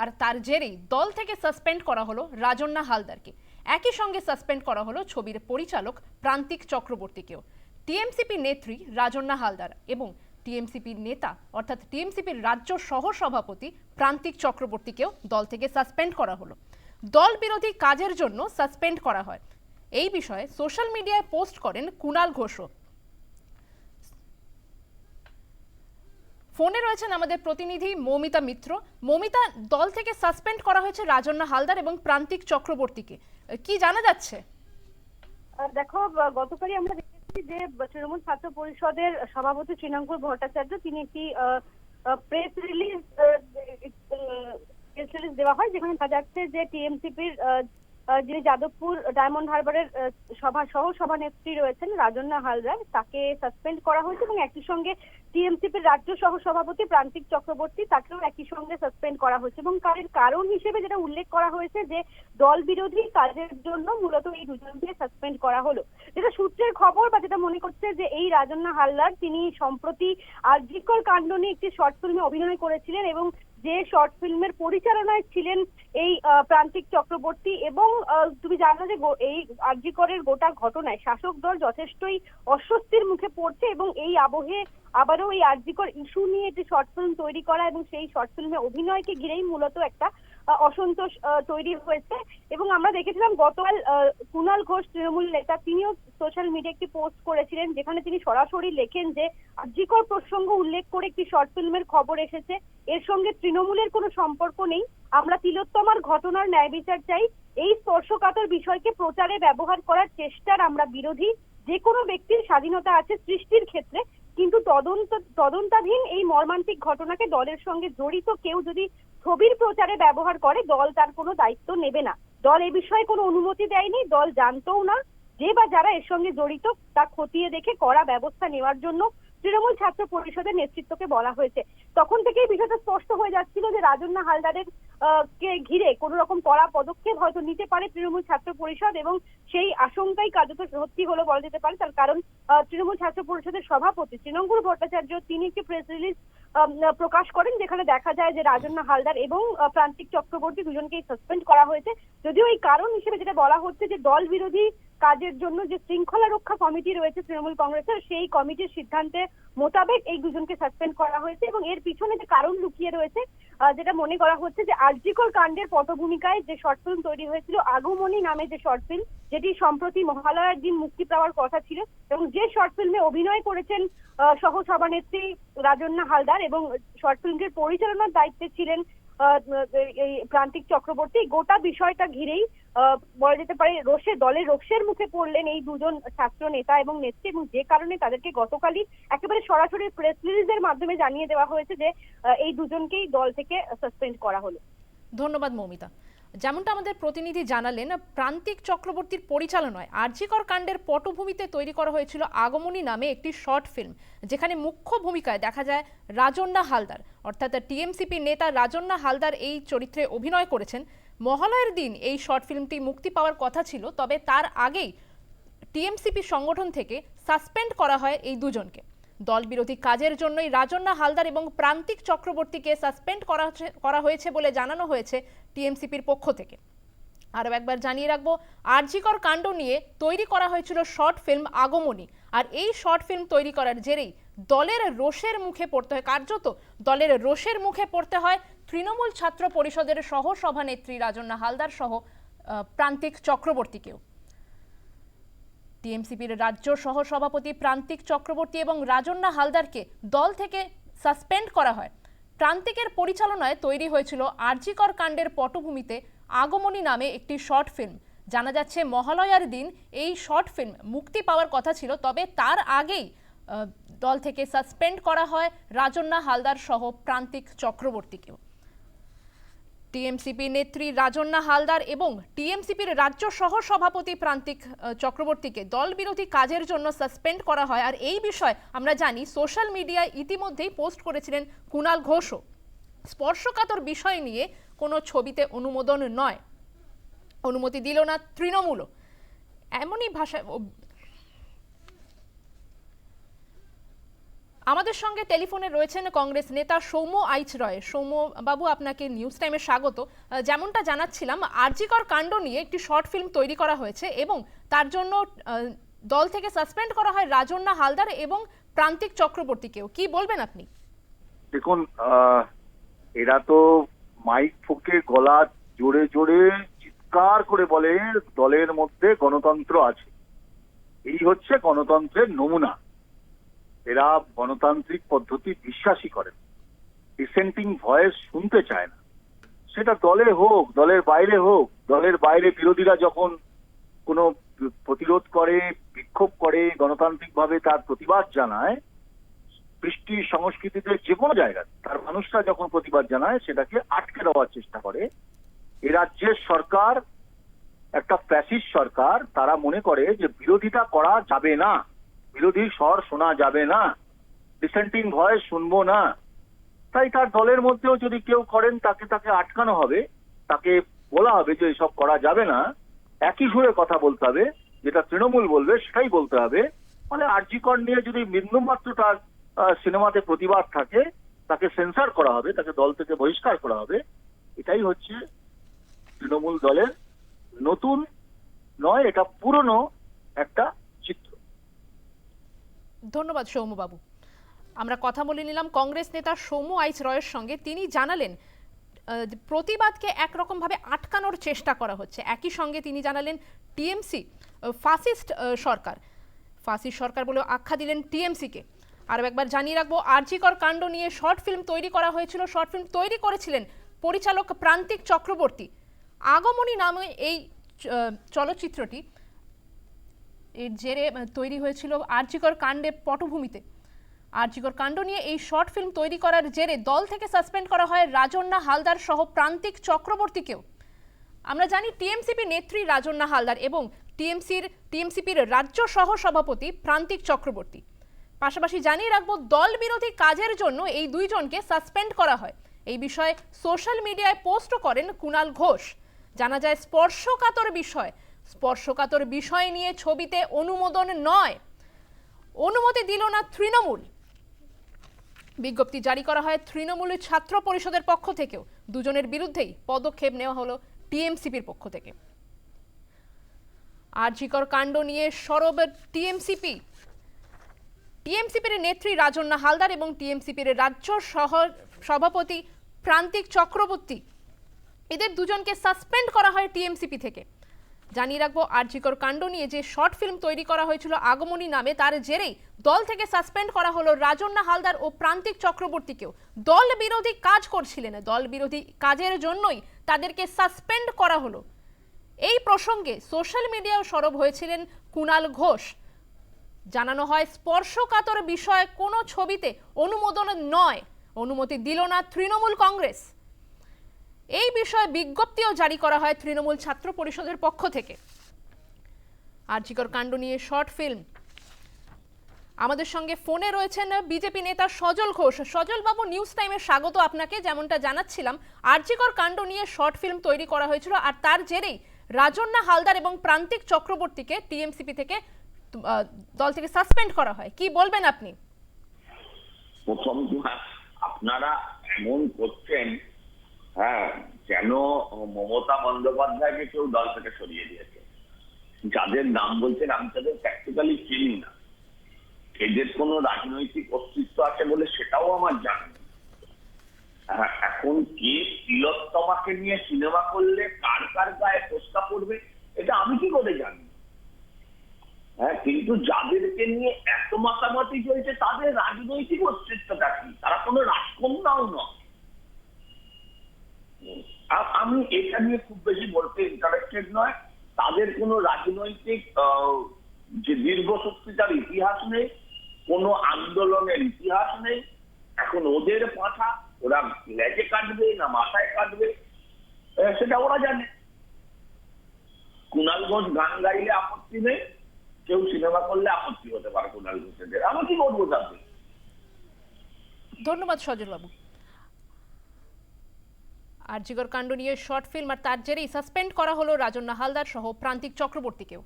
আর তার জেরেই দল থেকে সাসপেন্ড করা হলো রাজন্না হালদারকে। একই সঙ্গে সাসপেন্ড করা হলো ছবির পরিচালক প্রান্তিক চক্রবর্তীকেও। টিএমসিপি নেত্রী রাজন্না হালদার এবং টিএমসিপির নেতা অর্থাৎ টিএমসিপির রাজ্য সহ সভাপতি প্রান্তিক চক্রবর্তীকেও দল থেকে সাসপেন্ড করা হলো। দল বিরোধী কাজের জন্য সাসপেন্ড করা হয়। এই বিষয়ে সোশ্যাল মিডিয়ায় পোস্ট করেন কুণাল ঘোষও। ফোনে রয়েছেন আমাদের প্রতিনিধি মৌমিতা মিত্র। মৌমিতা, দল থেকে সাসপেন্ড করা হয়েছে রাজন্না হালদার এবং প্রান্তিক চক্রবর্তীকে। কি জানা যাচ্ছে? দেখো গতকালই আমরা দেখেছি যে তৃণমূল ছাত্র পরিষদের সভাপতি শ্রীনাঙ্কুর ভট্টাচার্য, তিনি একটি প্রেস রিলিজ প্রেস রিলিজ দেওয়া হয়, যেখানে দেখা যাচ্ছে যে টিএমসিপির যিনি যাদবপুর ডায়মন্ড হারবারের সভা সহ সভানেত্রী রয়েছেন, রাজন্না হালদার, তাকে সাসপেন্ড করা হয়েছে এবং একই সঙ্গে টিএমসিপির রাজ্য সহ সভাপতি প্রান্তিক চক্রবর্তী, তাকেও একই সঙ্গে সাসপেন্ড করা হয়েছে এবং কারের কারণ হিসেবে যেটা উল্লেখ করা হয়েছে যে দল বিরোধী কাজের জন্য মূলত এই দুজনকে সাসপেন্ড করা হলো। যেটা সূত্রের খবর বা যেটা মনে করছে যে এই রাজন্না হালদার, তিনি সম্প্রতি আর্জিকর কাণ্ড নিয়ে একটি শর্ট ফিল্মে অভিনয় করেছিলেন এবং যে শর্ট ফিল্মের পরিচালনায় ছিলেন এই প্রান্তিক চক্রবর্তী এবং তুমি জানো যে এই আর্জিকরের গোটা ঘটনায় শাসক দল যথেষ্টই অস্বস্তির মুখে পড়ছে এবং এই আবহে আবারও এই আর্জিকর ইস্যু নিয়ে একটি শর্ট ফিল্ম তৈরি করা এবং সেই শর্ট ফিল্মে অভিনয়কে ঘিরেই মূলত একটা অসন্তোষ তৈরি হয়েছে। এবং আমরা দেখেছিলাম গতকাল কুণাল ঘোষ তৃণমূল নেতা, তিনিও সোশ্যাল মিডিয়া একটি পোস্ট করেছিলেন, যেখানে তিনি সরাসরি লেখেন যে আর্জিকর প্রসঙ্গ উল্লেখ করে একটি শর্ট ফিল্মের খবর এসেছে। এর সঙ্গে তৃণমূলের কোনো সম্পর্ক নেই। আমরা তিলোত্তমার ঘটনার ন্যায় বিচার চাই। এই স্পর্শকাতর বিষয়কে প্রচারে ব্যবহার করার চেষ্টার আমরা বিরোধী। যে কোনো ব্যক্তির স্বাধীনতা আছে সৃষ্টির ক্ষেত্রে, কিন্তু তদন্ত, তদন্তাধীন এই মর্মান্তিক ঘটনাকে দলের সঙ্গে জড়িত কেউ যদি ছবির প্রচারে ব্যবহার করে, দল তার কোনো দায়িত্ব নেবে না। দল এ বিষয়ে কোনো অনুমতি দেয়নি, দল জানতও না। যে বা যারা এর সঙ্গে জড়িত, তা খতিয়ে দেখে কড়া ব্যবস্থা নেওয়ার জন্য তৃণমূল ছাত্র পরিষদের নেতৃত্বকে বলা হয়েছে। তখন থেকেই বিষয়টা স্পষ্ট হয়ে যাচ্ছিল যে রাজন্না হালদারের কে ঘিরে কোন রকম কড়া পদক্ষেপ হয়তো নিতে পারে তৃণমূল ছাত্র পরিষদ এবং সেই আশঙ্কাই কার্যত সত্যি হলো বলা যেতে পারে। তার কারণ তৃণমূল ছাত্র পরিষদের সভাপতি তৃণঙ্কুর ভট্টাচার্য, তিনি একটি প্রেস রিলিজ প্রকাশ করেন, যেখানে দেখা যায় যে রাজন্না হালদার এবং প্রান্তিক চক্রবর্তী দুজনকেই সাসপেন্ড করা হয়েছে। যদিও এই কারণ হিসেবে যেটা বলা হচ্ছে যে দল বিরোধী কাজের জন্য যে শৃঙ্খলা রক্ষা কমিটি রয়েছে তৃণমূল কংগ্রেসের, সেই কমিটির সিদ্ধান্তে মোতাবেক এই দুজনকে সাসপেন্ড করা হয়েছে এবং এর পিছনে যে কারণ লুকিয়ে রয়েছে যেটা মনে করা হচ্ছে যে আর্জিকর কাণ্ডের পটভূমিকায় যে শর্ট ফিল্ম তৈরি হয়েছিল, আগমনী নামে যে শর্ট ফিল্ম যেটি সম্প্রতি মহালয়ার দিন মুক্তি পাওয়ার কথা ছিল, এবং যে শর্ট ফিল্মে অভিনয় করেছেন সহ সভানেত্রী রাজন্যা হালদার এবং শর্ট ফিল্মের পরিচালনার দায়িত্বে ছিলেন প্রান্তিক চক্রবর্তী, গোটা বিষয়টা ঘিরেই বলা যেতে পারে, রোষে দলের রোষের মুখে পড়লেন এই দুজন ছাত্র নেতা এবং নেত্রী এবং যে কারণে তাদেরকে গতকালই একেবারে সরাসরি প্রেস রিলিজের মাধ্যমে জানিয়ে দেওয়া হয়েছে যে এই দুজনকেই দল থেকে সাসপেন্ড করা হলো। ধন্যবাদ, মৌমিতা। যেমনটা আমাদের প্রতিনিধি জানালেন, প্রান্তিক চক্রবর্তীর পরিচালনায় আর্জিকর কাণ্ডের পটভূমিতে তৈরি করা হয়েছিল আগমনী নামে একটি শর্ট ফিল্ম, যেখানে মুখ্য ভূমিকায় দেখা যায় রাজন্না হালদার। অর্থাৎ টিএমসিপি নেতা রাজন্না হালদার এই চরিত্রে অভিনয় করেছেন। মহালয়ের দিন এই শর্ট ফিল্মটি মুক্তি পাওয়ার কথা ছিল, তবে তার আগেই টিএমসিপি সংগঠন থেকে সাসপেন্ড করা হয় এই দুজনকে। দল বিরোধী কাজের জন্যই রাজন্না হালদার এবং প্রান্তিক চক্রবর্তীকে সাসপেন্ড করা করা হয়েছে বলে জানানো হয়েছে টিএমসিপির পক্ষ থেকে। আরও একবার জানিয়ে রাখব, আরজিকর কাণ্ড নিয়ে তৈরি করা হয়েছিল শর্ট ফিল্ম আগমনী। আর এই শর্ট ফিল্ম তৈরি করার জেরেই দলের রোষের মুখে পড়তে হয়, কার্যত দলের রোষের মুখে পড়তে হয় তৃণমূল ছাত্র পরিষদের সহ সভানেত্রী রাজন্না হালদার সহ প্রান্তিক চক্রবর্তীকেও। টিএমসিপির রাজ্য সহ সভাপতি প্রান্তিক চক্রবর্তী এবং রাজন্না হালদারকে দল থেকে সাসপেন্ড করা হয়। প্রান্তিকের পরিচালনায় তৈরি হয়েছিল আরজিকর কাণ্ডের পটভূমিতে আগমনী নামে একটি শর্ট ফিল্ম। জানা যাচ্ছে, মহালয়ার দিন এই শর্ট ফিল্ম মুক্তি পাওয়ার কথা ছিল, তবে তার আগেই দল থেকে সাসপেন্ড করা হয় রাজন্না হালদার সহ প্রান্তিক চক্রবর্তীকেও। টিএমসিপি নেত্রী রাজন্না হালদার এবং টিএমসিপির রাজ্য সহ সভাপতি প্রান্তিক চক্রবর্তীকে দল বিরোধী কাজের জন্য সাসপেন্ড করা হয়। আর এই বিষয় আমরা জানি, সোশ্যাল মিডিয়ায় ইতিমধ্যেই পোস্ট করেছিলেন কুণাল ঘোষও। স্পর্শকাতর বিষয় নিয়ে কোনো ছবিতে অনুমোদন নয়। অনুমতি দিল না তৃণমূলও। এমনই ভাষায় আমাদের সঙ্গে টেলিফোনে রয়েছেন কংগ্রেস নেতা সৌম্য আইচ রয়। সৌম্য বাবু, আপনাকে নিউজ টাইমে স্বাগত। যেমনটা জানাচ্ছিলাম, আরজিকর কাণ্ড নিয়ে একটি শর্ট ফিল্ম তৈরি করা হয়েছে এবং তার জন্য দল থেকে সাসপেন্ড করা হয় রাজন্না হালদার এবং প্রান্তিক চক্রবর্তীকেও। কি বলবেন আপনি? দেখুন এরা তো মাইক ফুকে গলা জোরে জোরে চিৎকার করে বলে, দলের মধ্যে গণতন্ত্র আছে। এই হচ্ছে গণতন্ত্রের নমুনা। এরা গণতান্ত্রিক পদ্ধতি বিশ্বাসী করেন ডিসেন্টিং ভয়েস শুনতে চায় না। সেটা দলে হোক, দলের বাইরে হোক, দলের বাইরে বিরোধীরা যখন কোনো প্রতিরোধ করে, বিক্ষোভ করে, গণতান্ত্রিকভাবে তার প্রতিবাদ জানায়, কৃষ্টি সংস্কৃতিতে যে কোনো জায়গায় তার মানুষরা যখন প্রতিবাদ জানায়, সেটাকে আটকে দেওয়ার চেষ্টা করে। এ রাজ্যের সরকার, একটা প্যাসিস সরকার, তারা মনে করে যে বিরোধিতা করা যাবে না। বিরোধী স্বর শোনা যাবে না। ডিসেন্টিং ভয়েস শুনব না। তাই তার দলের মধ্যেও যদি কেউ করেন, তাকে তাকে আটকানো হবে। তাকে বলা হবে যে এসব করা যাবে না। একই সুরে কথা বলতে হবে। যেটা তৃণমূল বলবে, সেটাই বলতে হবে। মানে আরজিকর নিয়ে যদি বিন্দুমাত্র তার সিনেমাতে প্রতিবাদ থাকে, তাকে সেন্সার করা হবে, তাকে দল থেকে বহিষ্কার করা হবে, এটাই হচ্ছে তৃণমূল দলের নতুন, নয়, এটা পুরনো একটা ধন্যবাদ সৌম্যবাবু। আমরা কথা বলে নিলাম কংগ্রেস নেতা সৌম্য আইচ রয়ের সঙ্গে। তিনি জানালেন প্রতিবাদকে একরকমভাবে আটকানোর চেষ্টা করা হচ্ছে। একই সঙ্গে তিনি জানালেন, টিএমসি ফাসিস্ট সরকার। ফাসিস্ট সরকার বলে আখ্যা দিলেন টিএমসিকে। আর একবার জানিয়ে রাখব, আরজিকর কাণ্ড নিয়ে শর্ট ফিল্ম তৈরি করা হয়েছিল। শর্ট ফিল্ম তৈরি করেছিলেন পরিচালক প্রান্তিক চক্রবর্তী। আগমনী নামে এই চলচ্চিত্রটি এর জেরে তৈরি হয়েছিল আরজিকর কাণ্ডের পটভূমিতে। আরজিকর কাণ্ড নিয়ে এই শর্ট ফিল্ম তৈরি করার জেরে দল থেকে সাসপেন্ড করা হয় রাজন্না হালদার সহ প্রান্তিক চক্রবর্তীকেও। আমরা জানি টিএমসিপি নেত্রী রাজন্না হালদার এবং টিএমসির, টিএমসিপির রাজ্য সহ সভাপতি প্রান্তিক চক্রবর্তী। পাশাপাশি জানিয়ে রাখব, দল বিরোধী কাজের জন্য এই দুইজনকে সাসপেন্ড করা হয়। এই বিষয়ে সোশ্যাল মিডিয়ায় পোস্ট করেন কুণাল ঘোষ। জানা যায়, স্পর্শকাতর বিষয় স্পর্শকাতর বিষয় নিয়ে ছবিতে অনুমোদন নয়। অনুমতি দিল না তৃণমূল। বিজ্ঞপ্তি জারি করা হয় তৃণমূল ছাত্র পরিষদের পক্ষ থেকেও। দুজনের বিরুদ্ধেই পদক্ষেপ নেওয়া হলো টিএমসিপির পক্ষ থেকে। আরজিকর কাণ্ড নিয়ে সরব টিএমসিপি। টিএমসিপির নেত্রী রাজন্না হালদার এবং টিএমসিপির রাজ্য সহ সভাপতি প্রান্তিক চক্রবর্তী। এদের দুজনকে সাসপেন্ড করা হয় টিএমসিপি থেকে। জানিয়ে রাখব আরজিকর কাণ্ড নিয়ে যে শর্ট ফিল্ম তৈরি করা হয়েছিল আগমনী নামে, তার জেরেই দল থেকে সাসপেন্ড করা হলো রাজন্না হালদার ও প্রান্তিক চক্রবর্তীকেও। দল বিরোধী কাজ করছিলেন, দল বিরোধী কাজের জন্যই তাদেরকে সাসপেন্ড করা হলো। এই প্রসঙ্গে সোশ্যাল মিডিয়াও সরব হয়েছিলেন কুণাল ঘোষ। জানানো হয়, স্পর্শকাতর বিষয়ে কোনো ছবিতে অনুমোদন নয়। অনুমতি দিল না তৃণমূল কংগ্রেস। এই বিষয়ে বিজ্ঞপ্তিও জারি করা হয় তৃণমূল ছাত্র পরিষদের পক্ষ থেকে। আরজিকর কাণ্ড নিয়ে শর্ট ফিল্ম। আমাদের সঙ্গে ফোনে রয়েছেন বিজেপি নেতা সজল ঘোষ। সজল বাবু নিউজ টাইমে স্বাগত আপনাকে, যেমনটা জানাচ্ছিলাম। আরজিকর কাণ্ড নিয়ে শর্ট ফিল্ম তৈরি করা হয়েছিল আর তার জেরেই রাজন্না হালদার এবং প্রান্তিক চক্রবর্তীকে টিএমসিপি থেকে দল থেকে সাসপেন্ড করা হয়। কি বলবেন আপনি? প্রথম আপনারা এমন করছেন হ্যাঁ যেন মমতা বন্দ্যোপাধ্যায়কে কেউ দল থেকে সরিয়ে দিয়েছে? যাদের নাম বলছেন আমি তাদের প্র্যাকটিক্যালি চিনি না। এদের কোনো রাজনৈতিক অস্তিত্ব আছে বলে সেটাও আমার জানা হ্যাঁ, এখন কে তিলোত্তমাকে নিয়ে সিনেমা করলে কার কার গায়ে পোস্তা পড়বে এটা আমি কি করে জানি? হ্যাঁ কিন্তু যাদেরকে নিয়ে এত মাতামাতি চলছে তাদের রাজনৈতিক অস্তিত্বটা কি? তারা কোনো রাজকন্যাও নয়। আমি এটা নিয়ে খুব বেশি বলতে ইন্টারেস্টেড নয়। তাদের কোনো রাজনৈতিক যে দীর্ঘসূত্রিতার ইতিহাস নেই, কোনো আন্দোলনের ইতিহাস নেই। এখন ওদের পাঠা, ওরা লেজে কাটবে না মাথায় কাটবে সেটা ওরা জানে। কুণাল গান গাইলে আপত্তি নেই, কেউ সিনেমা করলে আপত্তি হতে পারে কুণাল ঘোষেদের আমি কি করব তাতে? ধন্যবাদ সজল বাবু আরজিকর কাণ্ড নিয়ে শর্ট ফিল্ম আর তার জেরেই সাসপেন্ড করা হলো রাজন্না হালদার সহ প্রান্তিক চক্রবর্তীকেও।